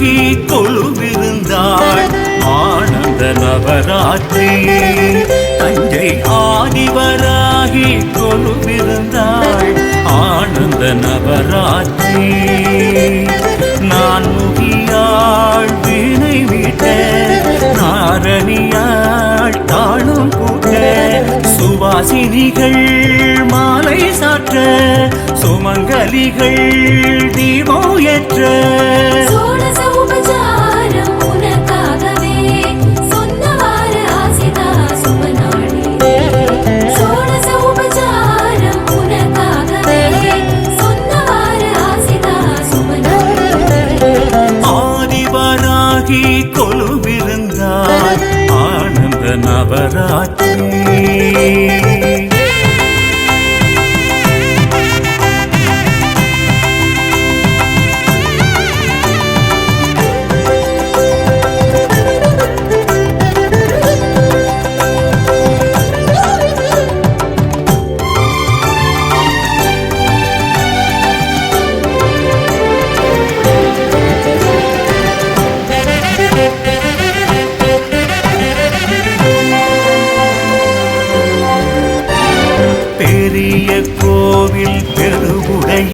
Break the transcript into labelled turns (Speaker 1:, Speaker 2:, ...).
Speaker 1: தாங்கி கொழுவிருந்தாள் ஆனந்த நவராத்திரி. தஞ்சை ஆதிவராகி கொழுவிருந்தாள் ஆனந்த நவராத்திரி. நான் முகியாள் வீணை வீட்ட நாரணியாள் தாளும் கூட்ட சுவாசினிகள் மாலை சாற்ற சுமங்கலிகள் தீபம் ஏற்ற. ஆதிவராகி கொலுவிருந்தார் ஆனந்த நவராத்திரி. பெரிய கோவில்